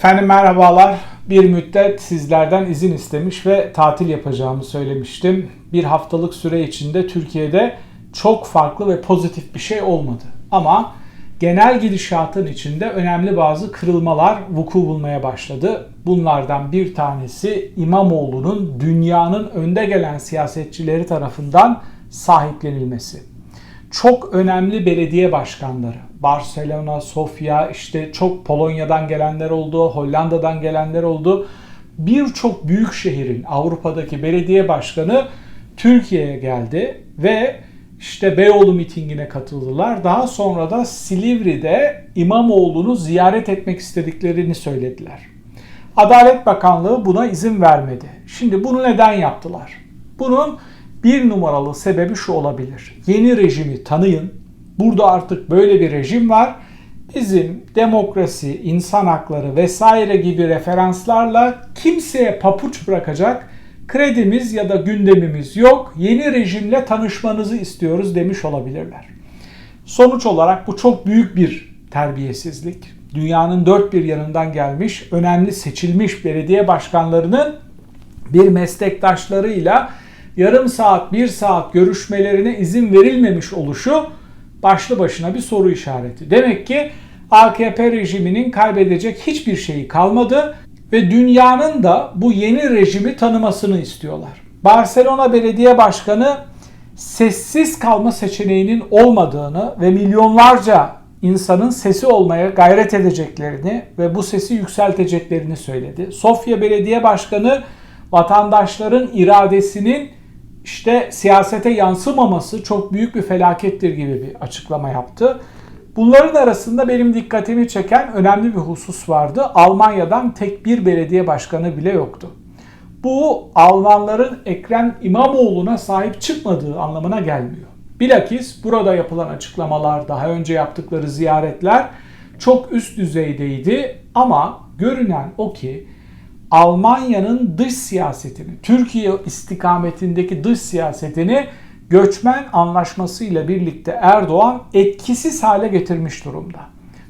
Efendim merhabalar. Bir müddet sizlerden izin istemiş ve tatil yapacağımı söylemiştim. Bir haftalık süre içinde Türkiye'de çok farklı ve pozitif bir şey olmadı. Ama genel gidişatın içinde önemli bazı kırılmalar vuku bulmaya başladı. Bunlardan bir tanesi İmamoğlu'nun dünyanın önde gelen siyasetçileri tarafından sahiplenilmesi. Çok önemli belediye başkanları, Barcelona, Sofia, işte çok Polonya'dan gelenler oldu, Hollanda'dan gelenler oldu. Birçok büyük şehrin Avrupa'daki belediye başkanı Türkiye'ye geldi ve işte Beyoğlu mitingine katıldılar. Daha sonra da Silivri'de İmamoğlu'nu ziyaret etmek istediklerini söylediler. Adalet Bakanlığı buna izin vermedi. Şimdi bunu neden yaptılar? Bunun bir numaralı sebebi şu olabilir. Yeni rejimi tanıyın. Burada artık böyle bir rejim var. Bizim demokrasi, insan hakları vesaire gibi referanslarla kimseye papuç bırakacak kredimiz ya da gündemimiz yok. Yeni rejimle tanışmanızı istiyoruz demiş olabilirler. Sonuç olarak bu çok büyük bir terbiyesizlik. Dünyanın dört bir yanından gelmiş, önemli seçilmiş belediye başkanlarının bir meslektaşlarıyla yarım saat, bir saat görüşmelerine izin verilmemiş oluşu başlı başına bir soru işareti. Demek ki AKP rejiminin kaybedecek hiçbir şeyi kalmadı ve dünyanın da bu yeni rejimi tanımasını istiyorlar. Barcelona Belediye Başkanı sessiz kalma seçeneğinin olmadığını ve milyonlarca insanın sesi olmaya gayret edeceklerini ve bu sesi yükselteceklerini söyledi. Sofya Belediye Başkanı vatandaşların iradesinin işte siyasete yansımaması çok büyük bir felakettir gibi bir açıklama yaptı. Bunların arasında benim dikkatimi çeken önemli bir husus vardı. Almanya'dan tek bir belediye başkanı bile yoktu. Bu Almanların Ekrem İmamoğlu'na sahip çıkmadığı anlamına gelmiyor. Bilakis burada yapılan açıklamalar, daha önce yaptıkları ziyaretler çok üst düzeydeydi ama görünen o ki Almanya'nın dış siyasetini, Türkiye istikametindeki dış siyasetini göçmen anlaşması ile birlikte Erdoğan etkisiz hale getirmiş durumda.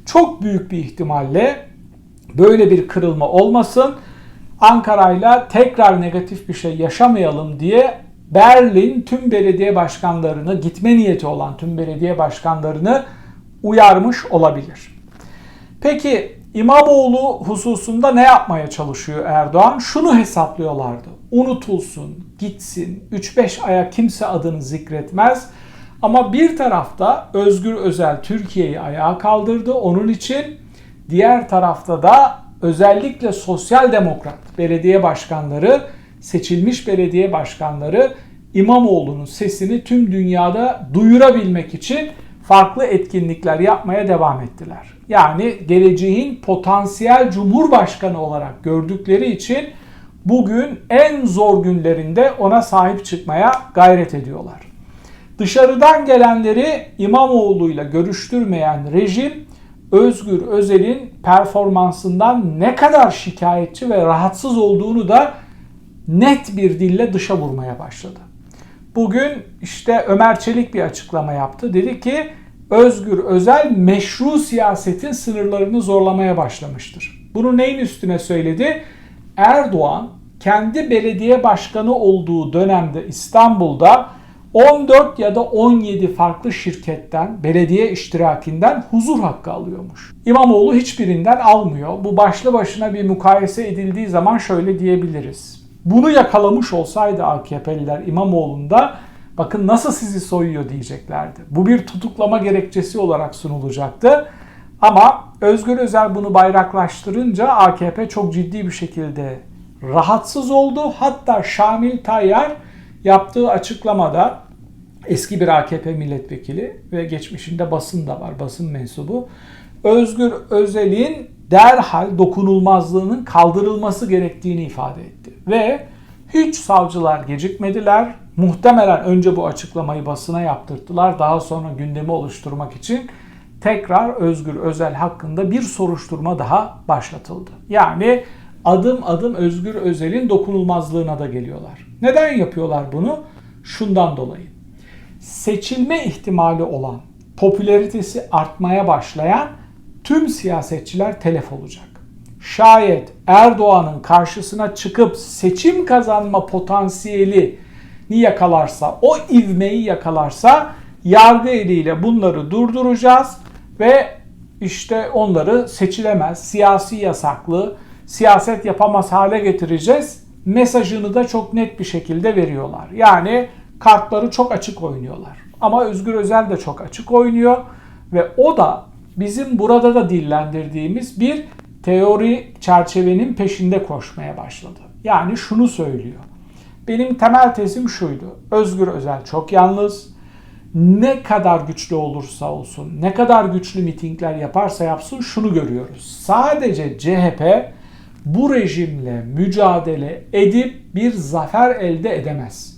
Çok büyük bir ihtimalle böyle bir kırılma olmasın. Ankara'yla tekrar negatif bir şey yaşamayalım diye Berlin tüm belediye başkanlarını, gitme niyeti olan tüm belediye başkanlarını uyarmış olabilir. Peki İmamoğlu hususunda ne yapmaya çalışıyor Erdoğan? Şunu hesaplıyorlardı. Unutulsun, gitsin, 3-5 aya kimse adını zikretmez. Ama bir tarafta Özgür Özel Türkiye'yi ayağa kaldırdı. Onun için diğer tarafta da özellikle sosyal demokrat belediye başkanları, seçilmiş belediye başkanları İmamoğlu'nun sesini tüm dünyada duyurabilmek için farklı etkinlikler yapmaya devam ettiler. Yani geleceğin potansiyel cumhurbaşkanı olarak gördükleri için bugün en zor günlerinde ona sahip çıkmaya gayret ediyorlar. Dışarıdan gelenleri İmamoğlu'yla görüştürmeyen rejim Özgür Özel'in performansından ne kadar şikayetçi ve rahatsız olduğunu da net bir dille dışa vurmaya başladı. Bugün işte Ömer Çelik bir açıklama yaptı. Dedi ki Özgür Özel meşru siyasetin sınırlarını zorlamaya başlamıştır. Bunu neyin üstüne söyledi? Erdoğan kendi belediye başkanı olduğu dönemde İstanbul'da 14 ya da 17 farklı şirketten, belediye iştirakinden huzur hakkı alıyormuş. İmamoğlu hiçbirinden almıyor. Bu başlı başına bir mukayese edildiği zaman şöyle diyebiliriz. Bunu yakalamış olsaydı AKP'liler İmamoğlu'nda bakın nasıl sizi soyuyor diyeceklerdi. Bu bir tutuklama gerekçesi olarak sunulacaktı. Ama Özgür Özel bunu bayraklaştırınca AKP çok ciddi bir şekilde rahatsız oldu. Hatta Şamil Tayyar yaptığı açıklamada eski bir AKP milletvekili ve geçmişinde basın da var, basın mensubu. Özgür Özel'in derhal dokunulmazlığının kaldırılması gerektiğini ifade etti. Ve hiç savcılar gecikmediler. Muhtemelen önce bu açıklamayı basına yaptırdılar. Daha sonra gündemi oluşturmak için tekrar Özgür Özel hakkında bir soruşturma daha başlatıldı. Yani adım adım Özgür Özel'in dokunulmazlığına da geliyorlar. Neden yapıyorlar bunu? Şundan dolayı. Seçilme ihtimali olan, popülaritesi artmaya başlayan tüm siyasetçiler telef olacak. şayet Erdoğan'ın karşısına çıkıp seçim kazanma potansiyeli yakalarsa, o ivmeyi yakalarsa yargı eliyle bunları durduracağız ve işte onları seçilemez, siyasi yasaklı, siyaset yapamaz hale getireceğiz. Mesajını da çok net bir şekilde veriyorlar. Yani kartları çok açık oynuyorlar. Ama Özgür Özel de çok açık oynuyor ve o da bizim burada da dillendirdiğimiz bir teori çerçevenin peşinde koşmaya başladı. Yani şunu söylüyor. Benim temel tezim şuydu. Özgür Özel çok yalnız. Ne kadar güçlü olursa olsun, ne kadar güçlü mitingler yaparsa yapsın şunu görüyoruz. Sadece CHP bu rejimle mücadele edip bir zafer elde edemez.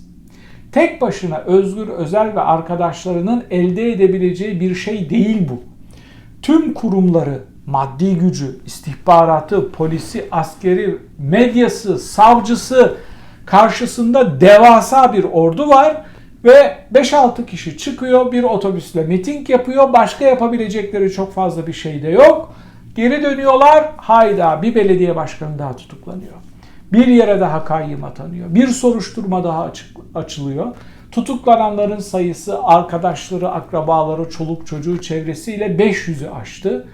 Tek başına Özgür Özel ve arkadaşlarının elde edebileceği bir şey değil bu. Tüm kurumları, maddi gücü, istihbaratı, polisi, askeri, medyası, savcısı karşısında devasa bir ordu var ve 5-6 kişi çıkıyor bir otobüsle miting yapıyor. Başka yapabilecekleri çok fazla bir şey de yok. Geri dönüyorlar. Hayda bir belediye başkanı daha tutuklanıyor. Bir yere daha kayyım atanıyor. Bir soruşturma daha açık, açılıyor. Tutuklananların sayısı arkadaşları, akrabaları, çoluk çocuğu çevresiyle 500'ü aştı.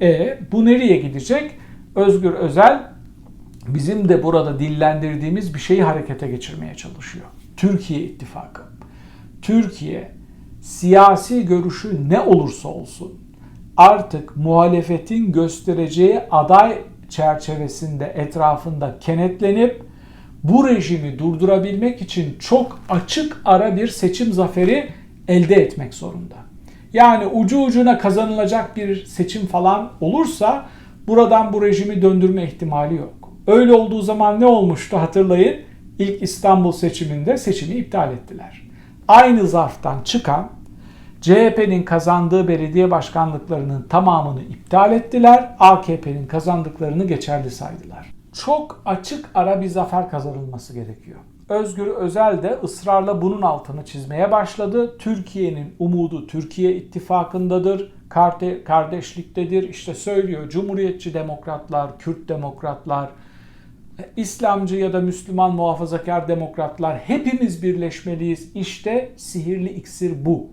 E bu nereye gidecek? Özgür Özel bizim de burada dillendirdiğimiz bir şeyi harekete geçirmeye çalışıyor. Türkiye İttifakı. Türkiye siyasi görüşü ne olursa olsun artık muhalefetin göstereceği aday çerçevesinde etrafında kenetlenip bu rejimi durdurabilmek için çok açık ara bir seçim zaferi elde etmek zorunda. Yani ucu ucuna kazanılacak bir seçim falan olursa buradan bu rejimi döndürme ihtimali yok. Öyle olduğu zaman ne olmuştu hatırlayın. İlk İstanbul seçiminde seçimi iptal ettiler. Aynı zarftan çıkan CHP'nin kazandığı belediye başkanlıklarının tamamını iptal ettiler. AKP'nin kazandıklarını geçerli saydılar. Çok açık ara bir zafer kazanılması gerekiyor. Özgür Özel de ısrarla bunun altını çizmeye başladı. Türkiye'nin umudu Türkiye ittifakındadır, kardeşliktedir. İşte söylüyor Cumhuriyetçi demokratlar, Kürt demokratlar, İslamcı ya da Müslüman muhafazakar demokratlar hepimiz birleşmeliyiz. İşte sihirli iksir bu.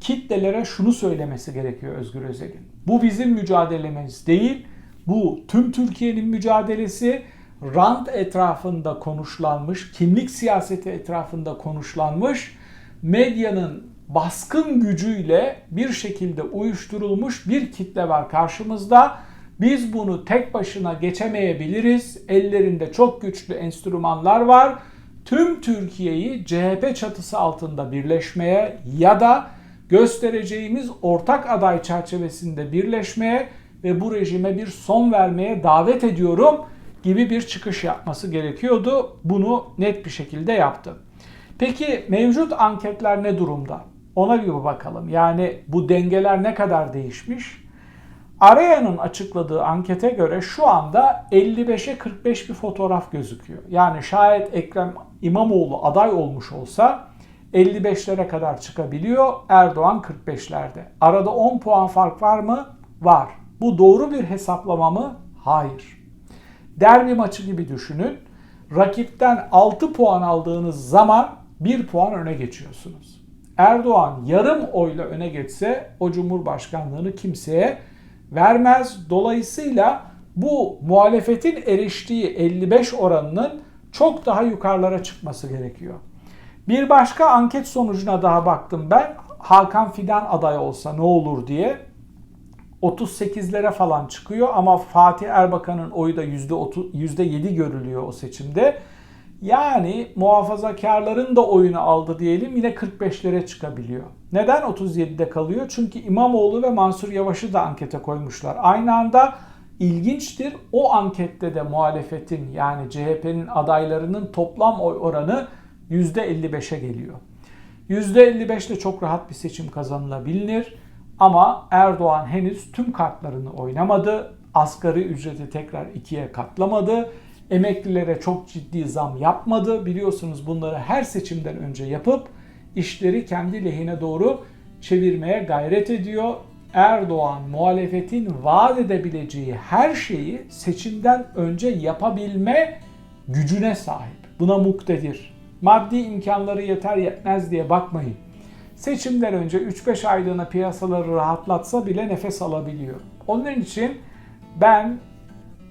Kitlelere şunu söylemesi gerekiyor Özgür Özel'in. Bu bizim mücadelemiz değil. Bu tüm Türkiye'nin mücadelesi rant etrafında konuşlanmış, kimlik siyaseti etrafında konuşlanmış, medyanın baskın gücüyle bir şekilde uyuşturulmuş bir kitle var karşımızda. Biz bunu tek başına geçemeyebiliriz. Ellerinde çok güçlü enstrümanlar var. Tüm Türkiye'yi CHP çatısı altında birleşmeye ya da göstereceğimiz ortak aday çerçevesinde birleşmeye ve bu rejime bir son vermeye davet ediyorum gibi bir çıkış yapması gerekiyordu. Bunu net bir şekilde yaptı. Peki mevcut anketler ne durumda? Ona bir bakalım. Yani bu dengeler ne kadar değişmiş? Araya'nın açıkladığı ankete göre şu anda 55'e 45 bir fotoğraf gözüküyor. Yani şayet Ekrem İmamoğlu aday olmuş olsa 55'lere kadar çıkabiliyor. Erdoğan 45'lerde. Arada 10 puan fark var mı? Var. Bu doğru bir hesaplama mı? Hayır. Derbi maçı gibi düşünün. Rakipten 6 puan aldığınız zaman 1 puan öne geçiyorsunuz. Erdoğan yarım oyla öne geçse o cumhurbaşkanlığını kimseye vermez. Dolayısıyla bu muhalefetin eriştiği 55 oranının çok daha yukarılara çıkması gerekiyor. Bir başka anket sonucuna daha baktım ben. Hakan Fidan aday olsa ne olur diye. 38'lere falan çıkıyor ama Fatih Erbakan'ın oyu da %7 görülüyor o seçimde. Yani muhafazakarların da oyunu aldı diyelim yine 45'lere çıkabiliyor. Neden 37'de kalıyor? Çünkü İmamoğlu ve Mansur Yavaş'ı da ankete koymuşlar. Aynı anda ilginçtir o ankette de muhalefetin yani CHP'nin adaylarının toplam oy oranı %55'e geliyor. %55 ile çok rahat bir seçim kazanılabilir. Ama Erdoğan henüz tüm kartlarını oynamadı. Asgari ücreti tekrar ikiye katlamadı. Emeklilere çok ciddi zam yapmadı. Biliyorsunuz bunları her seçimden önce yapıp işleri kendi lehine doğru çevirmeye gayret ediyor. Erdoğan muhalefetin vaat edebileceği her şeyi seçimden önce yapabilme gücüne sahip. Buna muktedir. Maddi imkanları yeter yetmez diye bakmayın. Seçimden önce 3-5 aylığına piyasaları rahatlatsa bile nefes alabiliyor. Onun için ben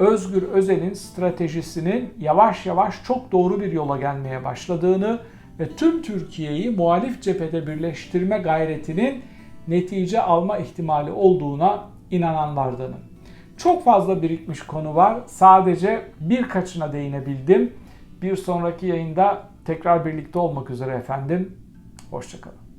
Özgür Özel'in stratejisinin yavaş yavaş çok doğru bir yola gelmeye başladığını ve tüm Türkiye'yi muhalif cephede birleştirme gayretinin netice alma ihtimali olduğuna inananlardanım. Çok fazla birikmiş konu var. Sadece birkaçına değinebildim. Bir sonraki yayında tekrar birlikte olmak üzere efendim. Hoşçakalın.